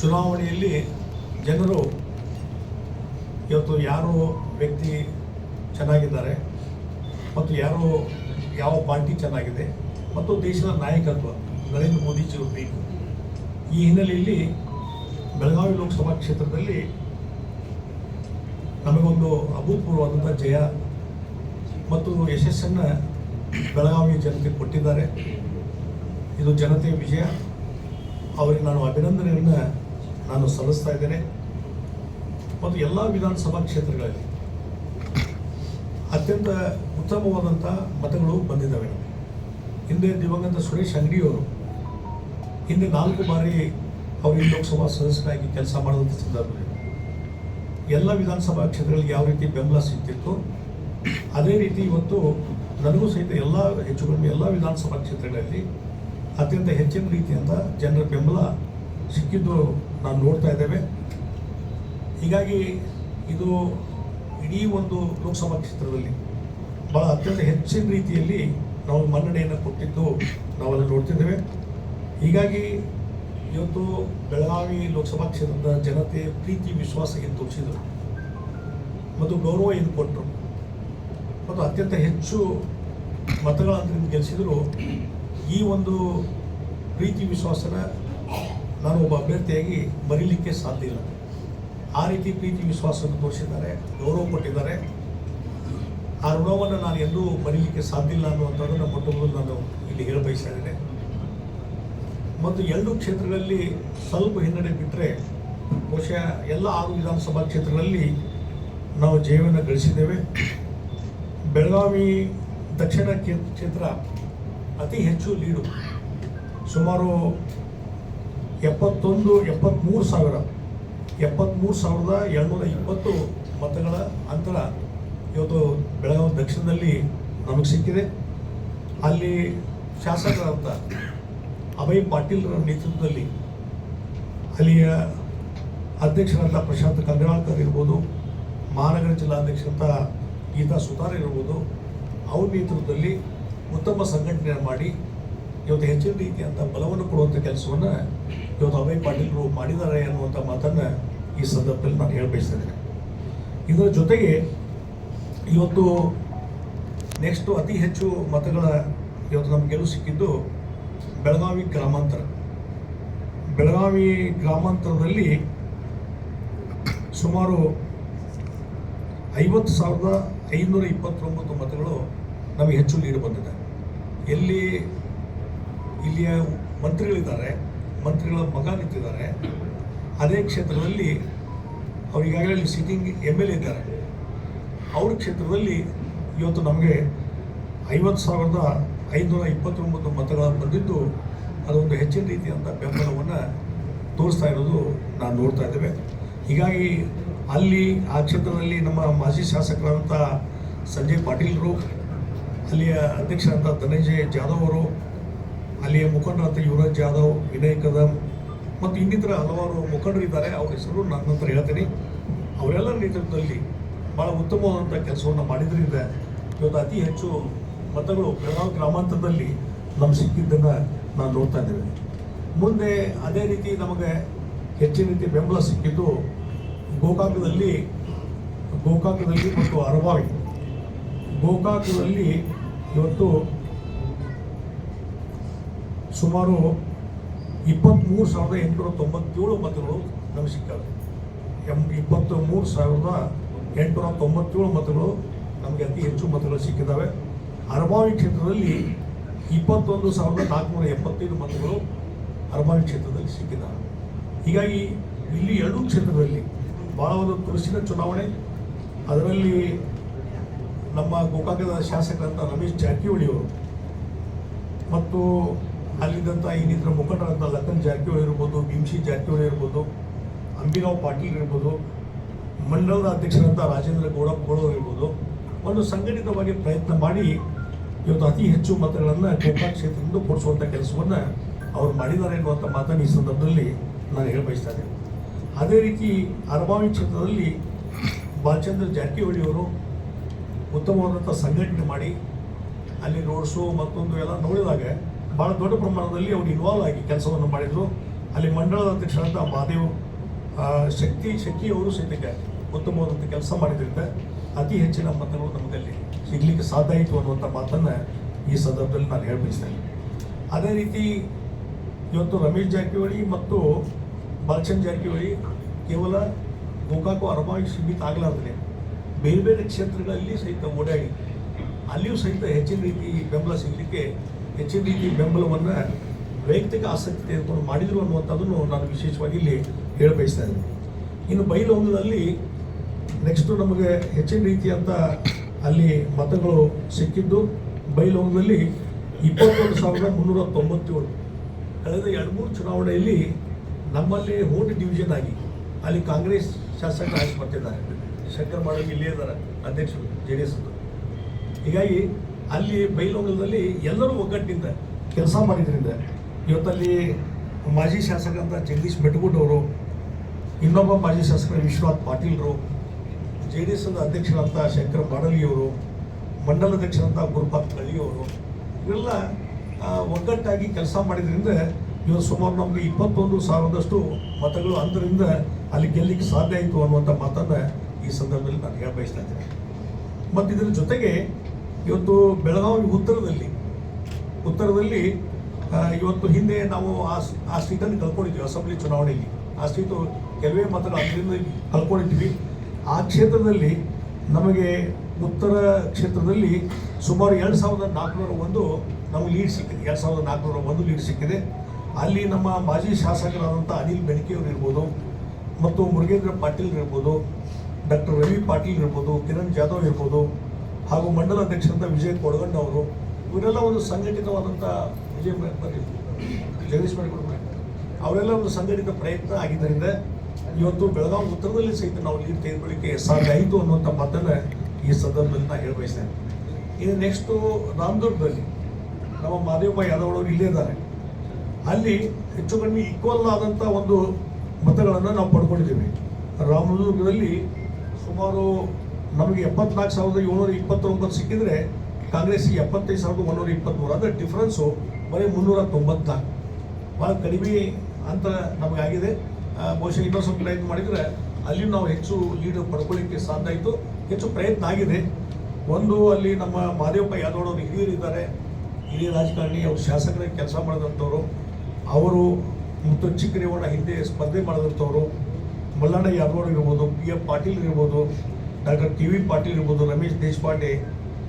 ಚುನಾವಣೆಯಲ್ಲಿ ಜನರು ಇವತ್ತು ಯಾರು ವ್ಯಕ್ತಿ ಚೆನ್ನಾಗಿದ್ದಾರೆ ಮತ್ತು ಯಾರು ಯಾವ ಪಾರ್ಟಿ ಚೆನ್ನಾಗಿದೆ ಮತ್ತು ದೇಶದ ನಾಯಕತ್ವ, ನರೇಂದ್ರ ಮೋದಿಜಿಯವರು ಬೇಕು. ಈ ಹಿನ್ನೆಲೆಯಲ್ಲಿ ಬೆಳಗಾವಿ ಲೋಕಸಭಾ ಕ್ಷೇತ್ರದಲ್ಲಿ ನಮಗೊಂದು ಅಭೂತಪೂರ್ವವಾದಂಥ ಜಯ ಮತ್ತು ಯಶಸ್ಸನ್ನು ಬೆಳಗಾವಿ ಜನತೆ ಕೊಟ್ಟಿದ್ದಾರೆ. ಇದು ಜನತೆಯ ವಿಜಯ. ಅವರಿಗೆ ನಾನು ಅಭಿನಂದನೆಯನ್ನು ನಾನು ಸಲ್ಲಿಸ್ತಾ ಇದ್ದೇನೆ. ಮತ್ತು ಎಲ್ಲ ವಿಧಾನಸಭಾ ಕ್ಷೇತ್ರಗಳಲ್ಲಿ ಅತ್ಯಂತ ಉತ್ತಮವಾದಂಥ ಮತಗಳು ಬಂದಿದ್ದಾವೆ. ಹಿಂದೆ ದಿವಂಗತ ಸುರೇಶ್ ಅಂಗಡಿಯವರು ಹಿಂದೆ ನಾಲ್ಕು ಬಾರಿ ಅವರು ಲೋಕಸಭಾ ಸದಸ್ಯರಾಗಿ ಕೆಲಸ ಮಾಡಿದಂಥ ಸಂದರ್ಭದಲ್ಲಿ ಎಲ್ಲ ವಿಧಾನಸಭಾ ಕ್ಷೇತ್ರಗಳಿಗೆ ಯಾವ ರೀತಿ ಬೆಂಬಲ ಸಿಗ್ತಿತ್ತು ಅದೇ ರೀತಿ ಇವತ್ತು ನನಗೂ ಸಹಿತ ಎಲ್ಲ ಹೆಚ್ಚು ಕಡಿಮೆ ಎಲ್ಲ ವಿಧಾನಸಭಾ ಕ್ಷೇತ್ರಗಳಲ್ಲಿ ಅತ್ಯಂತ ಹೆಚ್ಚಿನ ರೀತಿಯಿಂದ ಜನರ ಬೆಂಬಲ ಸಿಕ್ಕಿದ್ದು ನಾವು ನೋಡ್ತಾ ಇದ್ದೇವೆ. ಹೀಗಾಗಿ ಇದು ಇಡೀ ಒಂದು ಲೋಕಸಭಾ ಕ್ಷೇತ್ರದಲ್ಲಿ ಭಾಳ ಅತ್ಯಂತ ಹೆಚ್ಚಿನ ರೀತಿಯಲ್ಲಿ ನಾವು ಮನ್ನಣೆಯನ್ನು ಕೊಟ್ಟಿದ್ದು ನಾವೆಲ್ಲ ನೋಡ್ತಿದ್ದೇವೆ. ಹೀಗಾಗಿ ಇವತ್ತು ಬೆಳಗಾವಿ ಲೋಕಸಭಾ ಕ್ಷೇತ್ರದ ಜನತೆ ಪ್ರೀತಿ, ವಿಶ್ವಾಸ ಏನು ತೋರಿಸಿದರು, ಮತ್ತು ಗೌರವ ಏನು ಕೊಟ್ಟರು ಮತ್ತು ಅತ್ಯಂತ ಹೆಚ್ಚು ಮತಗಳನ್ನು ಗೆಲ್ಲಿಸಿದರು ಈ ಒಂದು ಪ್ರೀತಿ, ವಿಶ್ವಾಸನ ನಾನು ಒಬ್ಬ ಅಭ್ಯರ್ಥಿಯಾಗಿ ಬರೀಲಿಕ್ಕೆ ಸಾಧ್ಯ ಇಲ್ಲ. ಆ ರೀತಿ ಪ್ರೀತಿ ವಿಶ್ವಾಸವನ್ನು ತೋರಿಸಿದ್ದಾರೆ ಗೌರವ ಕೊಟ್ಟಿದ್ದಾರೆ. ಆ ಋಣವನ್ನು ನಾನು ಎಲ್ಲೂ ಬರೀಲಿಕ್ಕೆ ಸಾಧ್ಯ ಇಲ್ಲ ಅನ್ನುವಂಥದ್ದನ್ನು ಮೊಟ್ಟ ಮೊದಲು ನಾನು ಇಲ್ಲಿ ಹೇಳ ಬಯಸ್ತಾ ಇದ್ದೇನೆ. ಮತ್ತು ಎರಡು ಕ್ಷೇತ್ರಗಳಲ್ಲಿ ಸ್ವಲ್ಪ ಹಿನ್ನಡೆ ಬಿಟ್ಟರೆ ಬಹುಶಃ ಎಲ್ಲ ಆರು ವಿಧಾನಸಭಾ ಕ್ಷೇತ್ರಗಳಲ್ಲಿ ನಾವು ಜಯವನ್ನು ಗಳಿಸಿದ್ದೇವೆ. ಬೆಳಗಾವಿ ದಕ್ಷಿಣ ಕ್ಷೇ- ಕ್ಷೇತ್ರ ಅತಿ ಹೆಚ್ಚು ಲೀಡು ಸುಮಾರು ಎಪ್ಪತ್ತೊಂದು ಎಪ್ಪತ್ತ್ಮೂರು ಸಾವಿರ. ಎಪ್ಪತ್ತ್ಮೂರು ಸಾವಿರದ ಏಳ್ನೂರ ಇಪ್ಪತ್ತು ಮತಗಳ ಅಂತರ ಇವತ್ತು ಬೆಳಗಾವಿ ದಕ್ಷಿಣದಲ್ಲಿ ನಮಗೆ ಸಿಕ್ಕಿದೆ. ಅಲ್ಲಿ ಶಾಸಕರಾದಂಥ ಅಭಯ್ ಪಾಟೀಲ್ರ ನೇತೃತ್ವದಲ್ಲಿ ಅಲ್ಲಿಯ ಅಧ್ಯಕ್ಷರಾದ ಪ್ರಶಾಂತ್ ಕಂದ್ರಾಳ್ಕರ್ ಇರ್ಬೋದು, ಮಹಾನಗರ ಜಿಲ್ಲಾಧ್ಯಕ್ಷರಂಥ ಗೀತಾ ಸುತಾರ್ ಇರ್ಬೋದು, ಅವ್ರ ನೇತೃತ್ವದಲ್ಲಿ ಉತ್ತಮ ಸಂಘಟನೆ ಮಾಡಿ ಇವತ್ತು ಹೆಚ್ಚಿನ ರೀತಿಯಂಥ ಬಲವನ್ನು ಕೊಡುವಂಥ ಕೆಲಸವನ್ನು ಇವತ್ತು ಅಭಯ್ ಪಾಟೀಲ್ರು ಮಾಡಿದ್ದಾರೆ ಅನ್ನುವಂಥ ಮಾತನ್ನು ಈ ಸಂದರ್ಭದಲ್ಲಿ ನಾನು ಹೇಳ ಇದರ ಜೊತೆಗೆ ಇವತ್ತು ನೆಕ್ಸ್ಟು ಅತಿ ಹೆಚ್ಚು ಮತಗಳ ಇವತ್ತು ನಮ್ಗೆ ಗೆಲುವು ಸಿಕ್ಕಿದ್ದು ಬೆಳಗಾವಿ ಗ್ರಾಮಾಂತರ. ಬೆಳಗಾವಿ ಗ್ರಾಮಾಂತರದಲ್ಲಿ ಸುಮಾರು ಐವತ್ತು ಸಾವಿರದ ಐನೂರ ಇಪ್ಪತ್ತೊಂಬತ್ತು ಮತಗಳು ನಮಗೆ ಹೆಚ್ಚು ಲೀಡ್ ಬಂದಿದೆ. ಎಲ್ಲಿ ಇಲ್ಲಿಯ ಮಂತ್ರಿಗಳಿದ್ದಾರೆ ಮಂತ್ರಿಗಳ ಮಗ ನಿಂತಿದ್ದಾರೆ. ಅದೇ ಕ್ಷೇತ್ರದಲ್ಲಿ ಅವ್ರು ಈಗಾಗಲೇ ಅಲ್ಲಿ ಸಿಟ್ಟಿಂಗ್ ಎಂ ಎಲ್ ಎ ಇದ್ದಾರೆ. ಅವ್ರ ಕ್ಷೇತ್ರದಲ್ಲಿ ಇವತ್ತು ನಮಗೆ ಐವತ್ತು ಸಾವಿರದ ಐನೂರ ಇಪ್ಪತ್ತೊಂಬತ್ತು ಮತಗಳನ್ನು ಬಂದಿದ್ದು, ಅದೊಂದು ಹೆಚ್ಚಿನ ರೀತಿಯಂಥ ಬೆಂಬಲವನ್ನು ತೋರಿಸ್ತಾ ಇರೋದು ನಾನು ನೋಡ್ತಾ ಇದ್ದೇವೆ. ಹೀಗಾಗಿ ಅಲ್ಲಿ ಆ ಕ್ಷೇತ್ರದಲ್ಲಿ ನಮ್ಮ ಮಾಜಿ ಶಾಸಕರಾದಂಥ ಸಂಜಯ್ ಪಾಟೀಲ್ರು ಅಲ್ಲಿಯ ಅಧ್ಯಕ್ಷರಾದಂಥ ಧನಂಜಯ ಜಾಧವ್ ಅವರು ಅಲ್ಲಿಯ ಮುಖಂಡರಾದ ಯುವರಾಜ್ ಜಾಧವ್ ವಿನಯ್ ಕದಮ್ ಮತ್ತು ಇನ್ನಿತರ ಹಲವಾರು ಮುಖಂಡರಿದ್ದಾರೆ ಅವ್ರ ಹೆಸರು ನನ್ನ ನಂತರ ಹೇಳ್ತೀನಿ. ಅವರೆಲ್ಲ ನೇತೃತ್ವದಲ್ಲಿ ಭಾಳ ಉತ್ತಮವಾದಂಥ ಕೆಲಸವನ್ನು ಮಾಡಿದ್ರಿಂದ ಇವತ್ತು ಅತಿ ಹೆಚ್ಚು ಮತಗಳು ಬೆಳಗಾವಿ ಗ್ರಾಮಾಂತರದಲ್ಲಿ ನಮ್ಗೆ ಸಿಕ್ಕಿದ್ದನ್ನು ನಾನು ನೋಡ್ತಾ ಇದ್ದೇವೆ ಮುಂದೆ ಅದೇ ರೀತಿ ನಮಗೆ ಹೆಚ್ಚಿನ ರೀತಿ ಬೆಂಬಲ ಸಿಕ್ಕಿದ್ದು ಗೋಕಾಕದಲ್ಲಿ ಗೋಕಾಕದಲ್ಲಿ ಮತ್ತು ಅರಬಾವಿ ಗೋಕಾಕದಲ್ಲಿ ಇವತ್ತು ಸುಮಾರು ಇಪ್ಪತ್ತ್ಮೂರು ಸಾವಿರದ ಎಂಟುನೂರ ತೊಂಬತ್ತೇಳು ಮತಗಳು ನಮಗೆ ಸಿಕ್ಕವೆ. ಎಂ ಇಪ್ಪತ್ತು ಮೂರು ಸಾವಿರದ ಎಂಟುನೂರ ತೊಂಬತ್ತೇಳು ಮತಗಳು ನಮಗೆ ಅತಿ ಹೆಚ್ಚು ಮತಗಳು ಸಿಕ್ಕಿದ್ದಾವೆ ಅರಬಾವಿ ಕ್ಷೇತ್ರದಲ್ಲಿ ಇಪ್ಪತ್ತೊಂದು ಸಾವಿರದ ನಾಲ್ಕುನೂರ ಎಪ್ಪತ್ತೈದು ಮತಗಳು ಅರಬಾವಿ ಕ್ಷೇತ್ರದಲ್ಲಿ ಸಿಕ್ಕಿದ್ದಾವೆ ಹೀಗಾಗಿ ಇಲ್ಲಿ ಎರಡೂ ಕ್ಷೇತ್ರದಲ್ಲಿ ಭಾಳ ಒಂದು ತುರುಸಿನ ಚುನಾವಣೆ. ಅದರಲ್ಲಿ ನಮ್ಮ ಗೋಕಾಕದ ಶಾಸಕರಂತ ರಮೇಶ್ ಜಾರಕಿಹೊಳಿ ಅವರು ಮತ್ತು ಅಲ್ಲಿದ್ದಂಥ ಇನ್ನಿತರ ಮುಖಂಡರಂತ ಲಖನ್ ಜಾರಕಿಹೊಳಿ ಇರ್ಬೋದು, ಭೀಮ್ಸಿ ಜಾರಕಿಹೊಳಿ ಇರ್ಬೋದು, ಅಂಬಿರಾವ್ ಪಾಟೀಲ್ ಇರ್ಬೋದು, ಮಂಡಲದ ಅಧ್ಯಕ್ಷರಂತ ರಾಜೇಂದ್ರ ಗೌಡ ಗೌಡರು ಇರ್ಬೋದು, ಒಂದು ಸಂಘಟಿತವಾಗಿ ಪ್ರಯತ್ನ ಮಾಡಿ ಇವತ್ತು ಅತಿ ಹೆಚ್ಚು ಮತಗಳನ್ನು ಗೋಕಾಕ್ ಕ್ಷೇತ್ರದಿಂದ ಕೊಡಿಸುವಂಥ ಕೆಲಸವನ್ನು ಅವ್ರು ಮಾಡಿದ್ದಾರೆ ಎನ್ನುವಂಥ ಮಾತನ್ನು ಈ ಸಂದರ್ಭದಲ್ಲಿ ನಾನು ಹೇಳ ಬಯಸ್ತಾ ಇದ್ದೇನೆ. ಅದೇ ರೀತಿ ಅರಬಾವಿ ಕ್ಷೇತ್ರದಲ್ಲಿ ಬಾಲಚಂದ್ರ ಜಾರಕಿಹೊಳಿ ಅವರು ಉತ್ತಮವಾದಂಥ ಸಂಘಟನೆ ಮಾಡಿ, ಅಲ್ಲಿ ರೋಡ್ ಶೋ ಮತ್ತೊಂದು ಎಲ್ಲ ನೋಡಿದಾಗ ಭಾಳ ದೊಡ್ಡ ಪ್ರಮಾಣದಲ್ಲಿ ಅವರು ಇನ್ವಾಲ್ವ್ ಆಗಿ ಕೆಲಸವನ್ನು ಮಾಡಿದರು. ಅಲ್ಲಿ ಮಂಡಳದ ಅಧ್ಯಕ್ಷರಾದ ಮಹಾದೇವ್ ಶಕ್ತಿ ಶಕ್ತಿ ಅವರು ಸಹಿತ ಉತ್ತಮವಾದಂಥ ಕೆಲಸ ಮಾಡಿದ್ರಿಂದ ಅತಿ ಹೆಚ್ಚಿನ ಮತಗಳು ನಮಗಲ್ಲಿ ಸಿಗಲಿಕ್ಕೆ ಸಾಧ್ಯ ಆಯಿತು ಅನ್ನುವಂಥ ಮಾತನ್ನು ಈ ಸಂದರ್ಭದಲ್ಲಿ ನಾನು ಹೇಳಬಯಸ್ತೇನೆ ಅದೇ ರೀತಿ ಇವತ್ತು ರಮೇಶ್ ಜಾರಕಿಹೊಳಿ ಮತ್ತು ಬಾಲಚಂದ್ ಜಾರಕಿಹೊಳಿ ಕೇವಲ ಗೋಕಾಕು ಅರಮಾಯಿ ಸೀಮಿತ ಆಗಲಾರ್ದೆ ಬೇರೆ ಬೇರೆ ಕ್ಷೇತ್ರಗಳಲ್ಲಿ ಸಹಿತ ಓಡಾಡಿ, ಅಲ್ಲಿಯೂ ಸಹಿತ ಹೆಚ್ಚಿನ ರೀತಿ ಬೆಂಬಲ ಸಿಗಲಿಕ್ಕೆ ಹೆಚ್ಚಿನ ರೀತಿ ಬೆಂಬಲವನ್ನು ವೈಯಕ್ತಿಕ ಆಸಕ್ತಿ ತೆಗೆದುಕೊಂಡು ಮಾಡಿದರು ಅನ್ನುವಂಥದ್ದನ್ನು ನಾನು ವಿಶೇಷವಾಗಿ ಇಲ್ಲಿ ಹೇಳ ಬಯಸ್ತಾ ಇದ್ದೀನಿ. ಇನ್ನು ಬೈಲಹೊಂಗದಲ್ಲಿ ನೆಕ್ಸ್ಟು ನಮಗೆ ಹೆಚ್ಚಿನ ರೀತಿಯಂಥ ಅಲ್ಲಿ ಮತಗಳು ಸಿಕ್ಕಿದ್ದು. ಬೈಲಹೊಂಗದಲ್ಲಿ ಇಪ್ಪತ್ತೊಂದು ಸಾವಿರದ ಮುನ್ನೂರ ತೊಂಬತ್ತೇಳು. ಕಳೆದ ಎರಡು ಮೂರು ಚುನಾವಣೆಯಲ್ಲಿ ನಮ್ಮಲ್ಲಿ ಓಟ್ ಡಿವಿಷನ್ ಆಗಿ ಅಲ್ಲಿ ಕಾಂಗ್ರೆಸ್ ಶಾಸಕ ಆಯ್ಕೆ ಮಾಡ್ತಿದ್ದಾರೆ ಶಂಕರ್ ಮಾಡೋಗಿ ಇಲ್ಲೇ ಇದ್ದಾರೆ, ಅಧ್ಯಕ್ಷರು ಜೆ ಡಿ ಎಸ್ ಹೀಗಾಗಿ ಅಲ್ಲಿ ಬೈಲೊಂಗಲದಲ್ಲಿ ಎಲ್ಲರೂ ಒಗ್ಗಟ್ಟಿನಿಂದ ಕೆಲಸ ಮಾಡಿದ್ರಿಂದ. ಇವತ್ತಲ್ಲಿ ಮಾಜಿ ಶಾಸಕ ಅಂತ ಜಗದೀಶ್ ಅವರು, ಇನ್ನೊಬ್ಬ ಮಾಜಿ ಶಾಸಕ ವಿಶ್ವನಾಥ್ ಪಾಟೀಲ್ರು ಜೆ ಡಿ ಎಸ್ ಅಧ್ಯಕ್ಷರಂತ ಶಂಕರ್ ಬಾಡಲಿಯವರು ಮಂಡಲ ಅಧ್ಯಕ್ಷರಂತ ಗುರುಪಾತ್ ಕಳಿಯವರು ಇವೆಲ್ಲ ಒಗ್ಗಟ್ಟಾಗಿ ಕೆಲಸ ಮಾಡಿದ್ರಿಂದ ಇವತ್ತು ಸುಮಾರು ನಮಗೆ ಇಪ್ಪತ್ತೊಂದು ಸಾವಿರದಷ್ಟು ಮತಗಳು ಅಂದರಿಂದ ಅಲ್ಲಿ ಗೆಲ್ಲಿಕ್ಕೆ ಸಾಧ್ಯ ಆಯಿತು ಅನ್ನುವಂಥ ಮಾತನ್ನು ಈ ಸಂದರ್ಭದಲ್ಲಿ ನಾನು ಹೇಳ ಬಯಸ್ತಾ ಇದ್ದೇನೆ. ಮತ್ತು ಇದರ ಜೊತೆಗೆ ಇವತ್ತು ಬೆಳಗಾವಿ ಉತ್ತರದಲ್ಲಿ ಉತ್ತರದಲ್ಲಿ ಇವತ್ತು ಹಿಂದೆ ನಾವು ಆ ಆ ಸೀಟನ್ನು ಕಳ್ಕೊಂಡಿದ್ವಿ, ಅಸೆಂಬ್ಲಿ ಚುನಾವಣೆಯಲ್ಲಿ. ಆ ಸೀಟು ಕೆಲವೇ ಮಾತ್ರ ಅದರಿಂದ ಕಳ್ಕೊಂಡಿದ್ವಿ. ಆ ಕ್ಷೇತ್ರದಲ್ಲಿ ನಮಗೆ ಉತ್ತರ ಕ್ಷೇತ್ರದಲ್ಲಿ ಸುಮಾರು ಎರಡು ಸಾವಿರದ ನಾಲ್ಕುನೂರ ಒಂದು ನಮಗೆ ಲೀಡ್ ಸಿಕ್ಕಿದೆ. ಎರಡು ಸಾವಿರದ ನಾಲ್ಕುನೂರ ಒಂದು ಲೀಡ್ ಸಿಕ್ಕಿದೆ. ಅಲ್ಲಿ ನಮ್ಮ ಮಾಜಿ ಶಾಸಕರಾದಂಥ ಅನಿಲ್ ಬೆನಕೆಯವರು ಇರ್ಬೋದು, ಮತ್ತು ಮುರುಗೇಂದ್ರ ಪಾಟೀಲ್ ಇರ್ಬೋದು, ಡಾಕ್ಟರ್ ರವಿ ಪಾಟೀಲ್ ಇರ್ಬೋದು, ಕಿರಣ್ ಜಾಧವ್ ಇರ್ಬೋದು ಹಾಗೂ ಮಂಡಲ ಅಧ್ಯಕ್ಷರಂತ ವಿಜಯ್ ಕೊಡಗಣ್ಣ ಅವರು, ಇವರೆಲ್ಲ ಒಂದು ಸಂಘಟಿತವಾದಂಥ ವಿಜಯ್ ಜಗದೀಶ್ ಮಾಡಿಕೊಡ್ಬೇಕು ಅವರೆಲ್ಲ ಒಂದು ಸಂಘಟಿತ ಪ್ರಯತ್ನ ಆಗಿದ್ದರಿಂದ ಇವತ್ತು ಬೆಳಗಾವಿ ಉತ್ತರದಲ್ಲಿ ಸಹಿತ ನಾವು ಲೀಡ್ ತೆಗೆದುಕೊಳ್ಳಿಕ್ಕೆ ಸಾಧ್ಯ ಆಯಿತು ಅನ್ನುವಂಥ ಮಾತನ್ನು ಈ ಸಂದರ್ಭದಲ್ಲಿ ನಾನು ಹೇಳಬಯಸ್ತೇನೆ ಇನ್ನು ನೆಕ್ಸ್ಟು ರಾಮದುರ್ಗದಲ್ಲಿ ನಮ್ಮ ಮಾದೇವಪ್ಪ ಯಾದವ್ ಅವರು ಇಲ್ಲೇ ಇದ್ದಾರೆ. ಅಲ್ಲಿ ಹೆಚ್ಚು ಕಡಿಮೆ ಈಕ್ವಲ್ ಆದಂಥ ಒಂದು ಮತಗಳನ್ನು ನಾವು ಪಡ್ಕೊಂಡಿದ್ದೀವಿ. ರಾಮದುರ್ಗದಲ್ಲಿ ಸುಮಾರು ನಮಗೆ ಎಪ್ಪತ್ನಾಲ್ಕು ಸಾವಿರದ ಏಳ್ನೂರ ಇಪ್ಪತ್ತೊಂಬತ್ತು ಸಿಕ್ಕಿದ್ರೆ ಕಾಂಗ್ರೆಸ್ಗೆ ಎಪ್ಪತ್ತೈದು ಸಾವಿರದ ಒಂದೂರ ಇಪ್ಪತ್ತ್ಮೂರು ಅಂದರೆ ಡಿಫ್ರೆನ್ಸು ಬರೀ ಮುನ್ನೂರ ತೊಂಬತ್ನಾಲ್ಕು. ಭಾಳ ಕಡಿಮೆ ಅಂತ ನಮಗಾಗಿದೆ ಬಹುಶಃ ಇನ್ನೊಂದು ಸ್ವಲ್ಪ ಪ್ರಯತ್ನ ಮಾಡಿದರೆ ಅಲ್ಲಿ ನಾವು ಹೆಚ್ಚು ಲೀಡ್ ಪಡ್ಕೊಳ್ಳಿಕ್ಕೆ ಸಾಧ್ಯ ಆಯಿತು. ಹೆಚ್ಚು ಪ್ರಯತ್ನ ಆಗಿದೆ. ಒಂದು ಅಲ್ಲಿ ನಮ್ಮ ಮಾದೇವಪ್ಪ ಯಾದವ್ ಅವರು ಹಿರಿಯರಿದ್ದಾರೆ ಹಿರಿಯ ರಾಜಕಾರಣಿ, ಅವರು ಶಾಸಕರಾಗಿ ಕೆಲಸ ಮಾಡಿದಂಥವ್ರು. ಅವರು ಮತ್ತು ಚಿಕ್ಕರೇವಣ್ಣ ಹಿಂದೆ ಸ್ಪರ್ಧೆ ಮಾಡಿದಂಥವ್ರು. ಮಲ್ಲಣ್ಣ ಯಾದವ್ ಇರ್ಬೋದು, ಪಿ ಎಫ್ ಪಾಟೀಲ್ ಇರ್ಬೋದು. ಡಾಕ್ಟರ್ ಟಿ ವಿ ಪಾಟೀಲ್ ಇರ್ಬೋದು, ರಮೇಶ್ ದೇಶಪಾಂಡೆ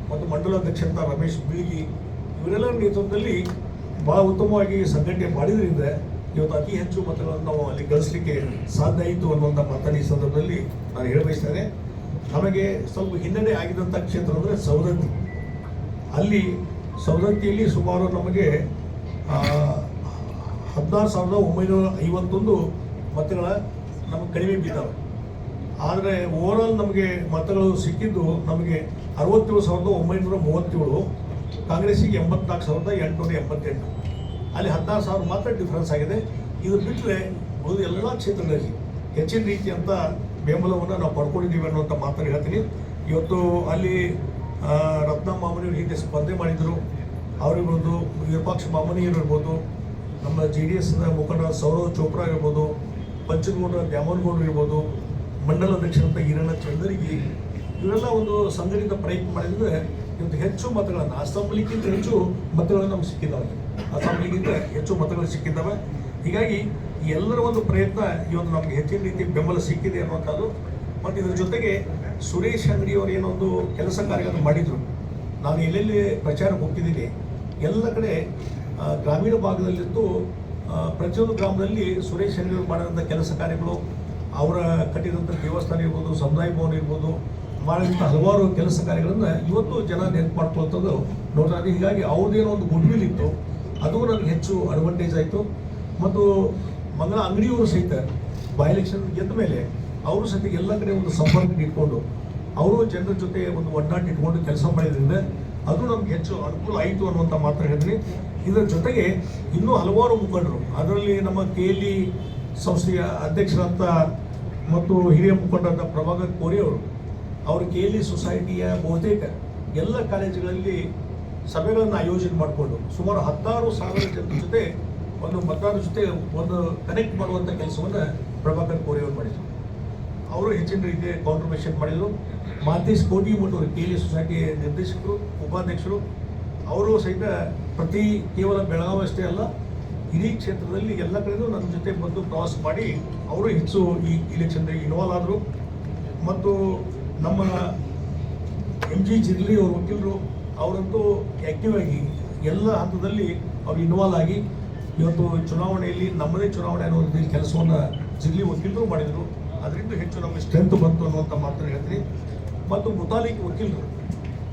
ಮತ್ತು ಮಂಡಲಾಧ್ಯಕ್ಷರಂತ ರಮೇಶ್ ಬೀಳ್ಗಿ, ಇವರೆಲ್ಲ ನೇತೃತ್ವದಲ್ಲಿ ಭಾಳ ಉತ್ತಮವಾಗಿ ಸಂಘಟನೆ ಮಾಡಿದ್ರಿಂದ ಇವತ್ತು ಅತಿ ಹೆಚ್ಚು ಮತಗಳನ್ನು ನಾವು ಅಲ್ಲಿ ಗಳಿಸಲಿಕ್ಕೆ ಸಾಧ್ಯ ಆಯಿತು ಅನ್ನುವಂಥ ಮಾತನ್ನು ಈ ಸಂದರ್ಭದಲ್ಲಿ ನಾನು ಹೇಳಬಯಸ್ತೇನೆ. ನಮಗೆ ಸ್ವಲ್ಪ ಹಿನ್ನಡೆ ಆಗಿದಂಥ ಕ್ಷೇತ್ರ ಅಂದರೆ ಸವದತ್ತಿ. ಅಲ್ಲಿ ಸವದತ್ತಿಯಲ್ಲಿ ಸುಮಾರು ನಮಗೆ ಹದಿನಾರು ಸಾವಿರದ ಒಂಬೈನೂರ ಐವತ್ತೊಂದು ಮತಗಳ ನಮಗೆ ಕಡಿಮೆ ಬಿದ್ದಾವೆ ಆದರೆ ಓವರಾಲ್ ನಮಗೆ ಮತಗಳು ಸಿಕ್ಕಿದ್ದು ನಮಗೆ ಅರವತ್ತೇಳು ಸಾವಿರದ ಒಂಬೈನೂರ ಮೂವತ್ತೇಳು, ಕಾಂಗ್ರೆಸ್ಸಿಗೆ ಎಂಬತ್ನಾಲ್ಕು ಸಾವಿರದ ಎಂಟುನೂರ ಎಂಬತ್ತೆಂಟು. ಅಲ್ಲಿ ಹದಿನಾರು ಸಾವಿರ ಮಾತ್ರ ಡಿಫ್ರೆನ್ಸ್ ಆಗಿದೆ. ಇದು ಬಿಟ್ಟರೆ ಉಳಿದ ಎಲ್ಲ ಕ್ಷೇತ್ರಗಳಲ್ಲಿ ಹೆಚ್ಚಿನ ರೀತಿಯಂಥ ಬೆಂಬಲವನ್ನು ನಾವು ಪಡ್ಕೊಂಡಿದ್ದೀವಿ ಅನ್ನುವಂಥ ಮಾತನ್ನು ಹೇಳ್ತೀನಿ. ಇವತ್ತು ಅಲ್ಲಿ ರತ್ನ ಮಾಮನಿಯವರು ಹಿಂದೆ ಸ್ಪರ್ಧೆ ಮಾಡಿದರು. ಅವರಿಗೊಂದು ವಿರೂಪಾಕ್ಷ ಮಾಮನಿಯರಿರ್ಬೋದು ನಮ್ಮ ಜೆ ಡಿ ಎಸ್ನ ಮುಖಂಡ ಸೌರವ್ ಚೋಪ್ರಾ ಇರ್ಬೋದು ಪಂಚನಗೌಡ ದ್ಯಾಮನಗೌಡರು ಇರ್ಬೋದು ಮಂಡಲ ಅಧ್ಯಕ್ಷರಂತ ಈರಣ್ಣ ಚಂದರಿಗೆ ಇವೆಲ್ಲ ಒಂದು ಸಂಘಟಿತ ಪ್ರಯತ್ನ ಮಾಡಿದ್ರೆ ಇವತ್ತು ಹೆಚ್ಚು ಮತಗಳನ್ನು ಅಸೆಂಬ್ಲಿಗಿಂತ ಹೆಚ್ಚು ಮತಗಳನ್ನು ನಮ್ಗೆ ಸಿಕ್ಕಿದ್ದಾವೆ. ಅಸೆಂಬ್ಲಿಗಿಂತ ಹೆಚ್ಚು ಮತಗಳು ಸಿಕ್ಕಿದ್ದಾವೆ. ಹೀಗಾಗಿ ಎಲ್ಲರ ಒಂದು ಪ್ರಯತ್ನ ಇವತ್ತು ನಮಗೆ ಹೆಚ್ಚಿನ ರೀತಿ ಬೆಂಬಲ ಸಿಕ್ಕಿದೆ ಅನ್ನುವಂಥದ್ದು. ಮತ್ತು ಇದ್ರ ಜೊತೆಗೆ ಸುರೇಶ್ ಅಂಗಡಿ ಅವರು ಏನೋ ಒಂದು ಕೆಲಸ ಕಾರ್ಯಗಳನ್ನು ಮಾಡಿದರು. ನಾನು ಎಲ್ಲೆಲ್ಲಿ ಪ್ರಚಾರಕ್ಕೆ ಹೋಗ್ತಿದ್ದೀನಿ, ಎಲ್ಲ ಕಡೆ ಗ್ರಾಮೀಣ ಭಾಗದಲ್ಲಿದ್ದು ಪ್ರತಿಯೊಂದು ಗ್ರಾಮದಲ್ಲಿ ಸುರೇಶ್ ಅಂಗಡಿಯವರು ಮಾಡಿದಂಥ ಕೆಲಸ ಕಾರ್ಯಗಳು ಅವರ ಕಟ್ಟಿದಂಥ ದೇವಸ್ಥಾನ ಇರ್ಬೋದು, ಸಮುದಾಯ ಭವನ ಇರ್ಬೋದು ಮಾಡಿದಂಥ ಹಲವಾರು ಕೆಲಸ ಕಾರ್ಯಗಳನ್ನು ಇವತ್ತು ಜನ ನೆನಪು ಮಾಡ್ಕೊಳ್ತದ್ದು ನೋಡ್ತಾರೆ ಹೀಗಾಗಿ ಅವ್ರದ್ದೇನೋ ಒಂದು ಗುಡ್ವಿಲ್ ಇತ್ತು ಅದು ನನಗೆ ಹೆಚ್ಚು ಅಡ್ವಾಂಟೇಜ್ ಆಯಿತು. ಮತ್ತು ಮಂಗಳ ಅಂಗಡಿಯವರು ಸಹಿತ ಬೈ ಎಲೆಕ್ಷನ್ ಗೆದ್ದ ಮೇಲೆ ಅವರು ಸಹಿತ ಎಲ್ಲ ಕಡೆ ಒಂದು ಸಂಪರ್ಕ ಇಟ್ಕೊಂಡು ಅವರು ಜನರ ಜೊತೆ ಒಂದು ಒಟ್ಟಾಟ ಇಟ್ಕೊಂಡು ಕೆಲಸ ಮಾಡಿದ್ರಿಂದ ಅದು ನಮ್ಗೆ ಹೆಚ್ಚು ಅನುಕೂಲ ಆಯಿತು ಅನ್ನುವಂಥ ಮಾತ್ರ ಹೇಳಿದ್ರಿ ಇದರ ಜೊತೆಗೆ ಇನ್ನೂ ಹಲವಾರು ಮುಖಂಡರು, ಅದರಲ್ಲಿ ನಮ್ಮ ಕೆ ಎಲ್ ಇ ಸಂಸ್ಥೆಯ ಅಧ್ಯಕ್ಷರಂತ ಮತ್ತು ಹಿರಿಯ ಮುಖಂಡರಾದ ಪ್ರಭಾಕರ್ ಕೋರಿ ಅವರು ಅವರು ಕೆ ಎಲ್ ಇ ಸೊಸೈಟಿಯ ಬಹುತೇಕ ಎಲ್ಲ ಕಾಲೇಜುಗಳಲ್ಲಿ ಸಭೆಗಳನ್ನು ಆಯೋಜನೆ ಮಾಡಿಕೊಂಡು ಸುಮಾರು ಹತ್ತಾರು ಸಾವಿರ ಜನರ ಜೊತೆ ಒಂದು ಮತದಾರರ ಜೊತೆ ಒಂದು ಕನೆಕ್ಟ್ ಮಾಡುವಂಥ ಕೆಲಸವನ್ನು ಪ್ರಭಾಕರ್ ಕೋರಿ ಅವರು ಮಾಡಿದರು. ಅವರು ಹೆಚ್ಚಿನ ರೀತಿಯ ಕಾಂಟ್ರಿಬ್ಯೂಷನ್ ಮಾಡಿದರು. ಮಾತೇಶ್ ಕೋಟಿ ಅವರು ಕೆ ಎಲ್ ಇ ಸೊಸೈಟಿ ನಿರ್ದೇಶಕರು, ಉಪಾಧ್ಯಕ್ಷರು, ಅವರು ಸಹಿತ ಪ್ರತಿ ಕೇವಲ ಬೆಳಗಾವಿ ಅಷ್ಟೇ ಅಲ್ಲ ಇಡೀ ಕ್ಷೇತ್ರದಲ್ಲಿ ಎಲ್ಲ ಕಡೆಯೂ ನನ್ನ ಜೊತೆ ಬಂದು ಪ್ರವಾಸ ಮಾಡಿ, ಅವರು ಹೆಚ್ಚು ಈ ಇಲೆಕ್ಷನ್ಗೆ ಇನ್ವಾಲ್ವ್ ಆದರು. ಮತ್ತು ನಮ್ಮ ಎಂ ಜಿ ಜಿರ್ಲಿ ಅವ್ರ ವಕೀಲರು, ಅವರಂತೂ ಆ್ಯಕ್ಟಿವ್ ಆಗಿ ಎಲ್ಲ ಹಂತದಲ್ಲಿ ಅವ್ರು ಇನ್ವಾಲ್ವ್ ಆಗಿ ಇವತ್ತು ಚುನಾವಣೆಯಲ್ಲಿ ನಮ್ಮದೇ ಚುನಾವಣೆ ಅನ್ನೋ ರೀತಿಯಲ್ಲಿ ಕೆಲಸವನ್ನು ಜಿರ್ಲಿ ವಕೀಲರು ಮಾಡಿದರು. ಅದರಿಂದ ಹೆಚ್ಚು ನಮಗೆ ಸ್ಟ್ರೆಂತ್ ಬಂತು ಅನ್ನುವಂಥ ಮಾತ್ರ ಹೇಳ್ತೀನಿ. ಮತ್ತು ಮುತಾಲಿಕ್ ವಕೀಲರು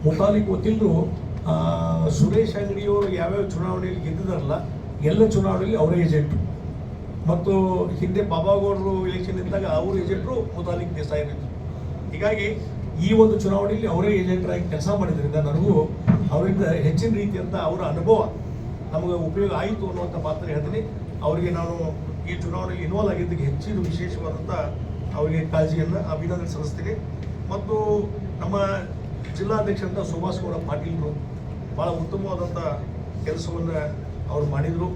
ಮುತಾಲಿಕ್ ವಕೀಲರು ಸುರೇಶ್ ಅಂಗಡಿಯವರು ಯಾವ್ಯಾವ ಚುನಾವಣೆಯಲ್ಲಿ ಗೆದ್ದಿದಾರಲ್ಲ ಎಲ್ಲ ಚುನಾವಣೆಯಲ್ಲಿ ಅವರೇ ಏಜೆಂಟು ಮತ್ತು ಹಿಂದೆ ಬಾಬಾಗೌಡರು ಎಲೆಕ್ಷನ್ ಇದ್ದಾಗ ಅವರು ಏಜೆಂಟರು ಮುತಾಲಿಕ್ ದೇಸಾಯಿ ಇದ್ರು ಹೀಗಾಗಿ ಈ ಒಂದು ಚುನಾವಣೆಯಲ್ಲಿ ಅವರೇ ಏಜೆಂಟರಾಗಿ ಕೆಲಸ ಮಾಡಿದ್ರಿಂದ ನನಗೂ ಅವರಿಂದ ಹೆಚ್ಚಿನ ರೀತಿಯಂಥ ಅವರ ಅನುಭವ ನಮಗೆ ಉಪಯೋಗ ಆಯಿತು ಅನ್ನುವಂಥ ಪಾತ್ರ ಹೇಳ್ತೀನಿ. ಅವರಿಗೆ ನಾನು ಈ ಚುನಾವಣೆಯಲ್ಲಿ ಇನ್ವಾಲ್ವ್ ಆಗಿದ್ದಕ್ಕೆ ಹೆಚ್ಚಿನ ವಿಶೇಷವಾದಂಥ ಅವರಿಗೆ ಕಾಳಜಿಯನ್ನು ಅಭಿನಂದನೆ ಸಲ್ಲಿಸ್ತೀನಿ. ಮತ್ತು ನಮ್ಮ ಜಿಲ್ಲಾಧ್ಯಕ್ಷರಂಥ ಸುಭಾಷ್ ಗೌಡ ಪಾಟೀಲ್ರು ಭಾಳ ಉತ್ತಮವಾದಂಥ ಕೆಲಸವನ್ನು ಅವ್ರು ಮಾಡಿದರು.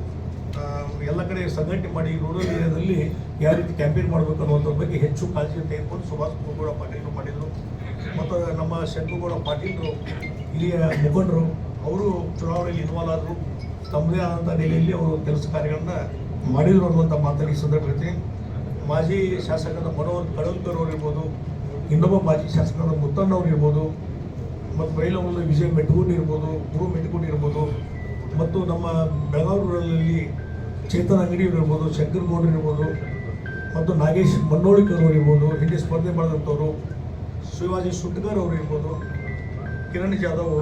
ಎಲ್ಲ ಕಡೆ ಸಂಘಟನೆ ಮಾಡಿ ರೂರಲ್ ಏರಿಯಾದಲ್ಲಿ ಯಾವ ರೀತಿ ಕ್ಯಾಂಪೇನ್ ಮಾಡಬೇಕು ಅನ್ನೋದ್ರ ಬಗ್ಗೆ ಹೆಚ್ಚು ಕಾಳಜಿ ತೆಗೆದುಕೊಂಡು ಸುಭಾಷ್ ಗೌಡ ಪಾಟೀಲ್ ಮಾಡಿದರು. ಮತ್ತು ನಮ್ಮ ಶಂಕುಗೌಡ ಪಾಟೀಲರು ಇಲ್ಲಿಯ ಮುಖಂಡರು, ಅವರು ಚುನಾವಣೆಯಲ್ಲಿ ಇನ್ವಾಲ್ವ್ ಆದರು. ತಮ್ಮದೇ ಆದಂಥ ನೆಲೆಯಲ್ಲಿ ಅವರು ಕೆಲಸ ಕಾರ್ಯಗಳನ್ನ ಮಾಡಿದರು ಅನ್ನುವಂಥ ಮಾತಾಡಿ ಈ ಸಂದರ್ಭ ಹೇಳ್ತೀನಿ. ಮಾಜಿ ಶಾಸಕರಾದ ಮನೋಹರ್ ಕಡಲ್ಕರ್ ಅವರು ಇರ್ಬೋದು, ಇನ್ನೊಬ್ಬ ಮಾಜಿ ಶಾಸಕರಾದ ಮುತ್ತಣ್ಣವ್ರು ಇರ್ಬೋದು, ಮತ್ತು ಬೈಲವಲ್ಲ ವಿಜಯ್ ಮೆಟ್ಗೂಡ್ ಇರ್ಬೋದು, ಗುರು ಮೆಟ್ಗೂಡ್ ಇರ್ಬೋದು ಮತ್ತು ನಮ್ಮ ಬೆಳಗಾವಿ ಚೇತನ್ ಅಂಗಡಿ ಇರ್ಬೋದು, ಶಂಕರ್ ಗೌಡ್ರು ಇರ್ಬೋದು, ಮತ್ತು ನಾಗೇಶ್ ಮನ್ನೋಳಿಕರ್ ಅವರು ಇರ್ಬೋದು, ಹಿಂದೆ ಸ್ಪರ್ಧೆ ಮಾಡಿದಂಥವ್ರು, ಶಿವಾಜಿ ಸುಟ್ಕರ್ ಅವರು ಇರ್ಬೋದು, ಕಿರಣ್ ಜಾಧವ್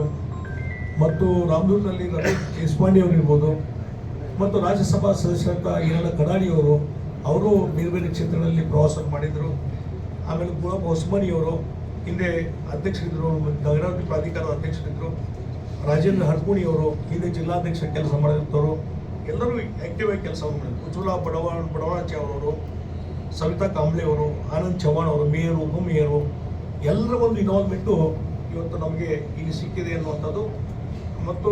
ಮತ್ತು ರಾಮದುರ್ಗದಲ್ಲಿ ರಮೇಶ್ ದೇಶಪಾಂಡೆ ಅವರು ಇರ್ಬೋದು, ಮತ್ತು ರಾಜ್ಯಸಭಾ ಸದಸ್ಯರಂತ ಈರಣ್ಣ ಕಡಾಡಿ ಅವರು ಅವರು ಬೇರೆ ಬೇರೆ ಕ್ಷೇತ್ರಗಳಲ್ಲಿ ಪ್ರವಾಸ ಮಾಡಿದರು. ಆಮೇಲೆ ಗುಲಾಬ್ ಹೊಸ್ಮಾನಿಯವರು ಹಿಂದೆ ಅಧ್ಯಕ್ಷರಿದ್ದರು ನಗರಾಭಿವೃದ್ಧಿ ಪ್ರಾಧಿಕಾರದ ಅಧ್ಯಕ್ಷರಿದ್ದರು. ರಾಜೇಂದ್ರ ಹರ್ಕುಣಿಯವರು ಹಿಂದೆ ಜಿಲ್ಲಾಧ್ಯಕ್ಷ ಕೆಲಸ ಮಾಡಿರ್ತವರು ಎಲ್ಲರೂ ಆಕ್ಟಿವ್ ಆಗಿ ಕೆಲಸ ಮಾಡಿದ್ರು ಉಜ್ವಲ ಬಡವ ಬಡವಣಾಚಿ ಅವರವರು ಸವಿತಾ ಕಾಂಬ್ಳೆ ಅವರು, ಆನಂದ್ ಚವ್ಹಾಣ್ ಅವರು, ಮೇಯರು ಉಪಮೇಯರು ಎಲ್ಲರ ಒಂದು ಇನ್ವಾಲ್ವ್ಮೆಂಟು ಇವತ್ತು ನಮಗೆ ಇಲ್ಲಿ ಸಿಕ್ಕಿದೆ ಅನ್ನುವಂಥದ್ದು. ಮತ್ತು